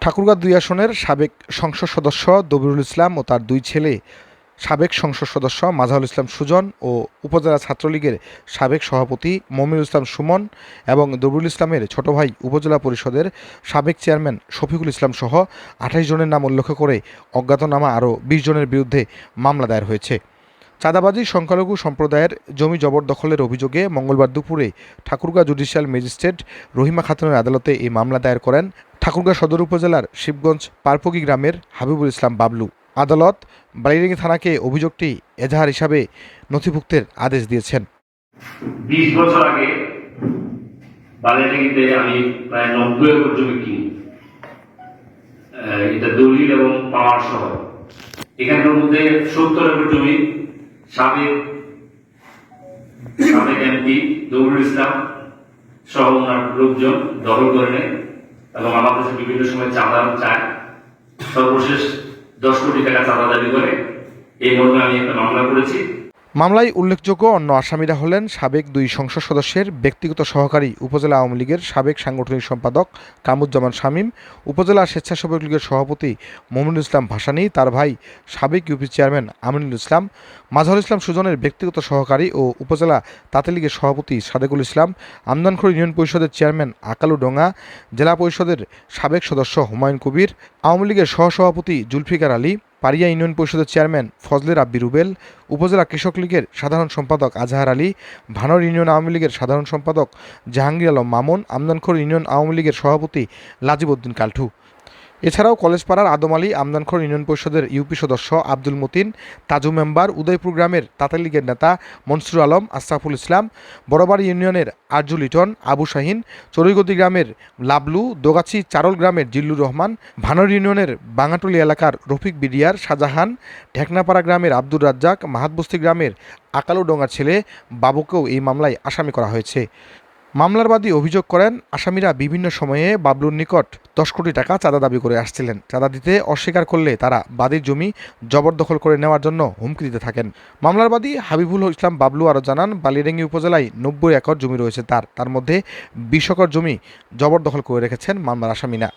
ঠাকুরগাঁ দুই আসনের সাবেক সংসদ সদস্য দবিরুল ইসলাম ও তার দুই ছেলে সাবেক সংসদ সদস্য মাজাহুল ইসলাম সুজন ও উপজেলা ছাত্রলীগের সাবেক সভাপতি মমিনুল ইসলাম সুমন এবং দবিরুল ইসলামের ছোট ভাই উপজেলা পরিষদের সাবেক চেয়ারম্যান শফিকুল ইসলাম সহ আঠাশ জনের নাম উল্লেখ করে অজ্ঞাতনামা আরও বিশ জনের বিরুদ্ধে মামলা দায়ের হয়েছে। চাঁদাবাজি, সংখ্যালঘু সম্প্রদায়ের জমি জবরদখলের অভিযোগে মঙ্গলবার দুপুরে ঠাকুরগাঁ জুডিশিয়াল ম্যাজিস্ট্রেট রহিমা খাতুনের আদালতে এই মামলা দায়ের করেন ঠাকুরগাঁ সদর উপজেলার শিবগঞ্জ পারপগি গ্রামের হাবিবুল ইসলাম বাবলু। আদালত বালিরেঙ্গি থানাকে অভিযোগটি এজাহার হিসাবে নথিভুক্তের আদেশ দিয়েছেন। বিশ বছর আগে বালিয়াডিগিতে আমি প্রায় নব্বই একর জমি কিনি। এটা দলিল এবং পাওয়ার সহ। এখানকার মধ্যে সত্তর একর জমি সাবেক সাবেক এমপি দৌরুল ইসলাম সহ ওনার লোকজন দখল করে নেয় এবং আমার কাছে বিভিন্ন সময় চাঁদা চায়। সর্বশেষ দশ কোটি টাকা চাঁদা দাবি করে। এই মর্মে আমি একটা মামলা করেছি। মামলায় উল্লেখযোগ্য অন্য আসামিরা হলেন সাবেক দুই সংসদ সদস্যের ব্যক্তিগত সহকারী উপজেলা আওয়ামী লীগের সাবেক সাংগঠনিক সম্পাদক কামুজ্জামান শামীম, উপজেলা স্বেচ্ছাসেবক লীগের সভাপতি মমিনুল ইসলাম ভাসানী, তার ভাই সাবেক ইউপি চেয়ারম্যান আমিনুল ইসলাম মাজহারুল ইসলাম সুজনের ব্যক্তিগত সহকারী ও উপজেলা তাঁতি লীগের সভাপতি সাদেকুল ইসলাম আমদানখোর ইউনিয়ন পরিষদের চেয়ারম্যান আকালু ডোঙা জেলা পরিষদের সাবেক সদস্য হুমায়ুন কবির, আওয়ামী লীগের সহসভাপতি জুলফিকার আলী পারিয়া ইউনিয়ন পরিষদের চেয়ারম্যান ফজলে রাব্বি রুবেল, উপজেলা কৃষক লীগের সাধারণ সম্পাদক আজহার আলী, ভানর ইউনিয়ন আওয়ামী লীগের সাধারণ সম্পাদক জাহাঙ্গীর আলম মামুন, আমদানখোর ইউনিয়ন আওয়ামী লীগের সভাপতি লাজিবউদ্দিন কালঠু। এছাড়াও কলেজপাড়ার আদম আলী আমদানখোর ইউনিয়ন পরিষদের ইউপি সদস্য আব্দুল মতিন, তাজু মেম্বার উদয়পুর গ্রামের তাতাল লীগের নেতা মনসুর আলম, আশরাফুল ইসলাম, বড়বাড়ি ইউনিয়নের আরজু লিটন, আবু শাহিন চড়ুইগদি গ্রামের লাবলু, দোগাছি চারল গ্রামের জিল্লুর রহমান, ভানর ইউনিয়নের বাঙাটুলি এলাকার রফিক বিডিয়ার শাহজাহান, ঢেকনাপাড়া গ্রামের আব্দুর রাজ্জাক, মাহাতবস্তি গ্রামের আকালুডোঙ্গার ছেলে বাবুকেও এই মামলায় আসামি করা হয়েছে। মামলার বাদী অভিযোগ করেন আসামিরা বিভিন্ন সময়ে বাবলুর নিকট দশ কোটি টাকা চাঁদা দাবি করে আসছিলেন। চাঁদা দিতে অস্বীকার করলে তারা বাদীর জমি জবরদখল করে নেওয়ার জন্য হুমকি দিতে থাকেন। মামলার বাদী হাবিবুল ইসলাম বাবলু আরও জানান বালিরেঙ্গি উপজেলায় নব্বই একর জমি রয়েছে তার। তার মধ্যে বিশ একর জমি জবরদখল করে রেখেছেন মামলার আসামিরা।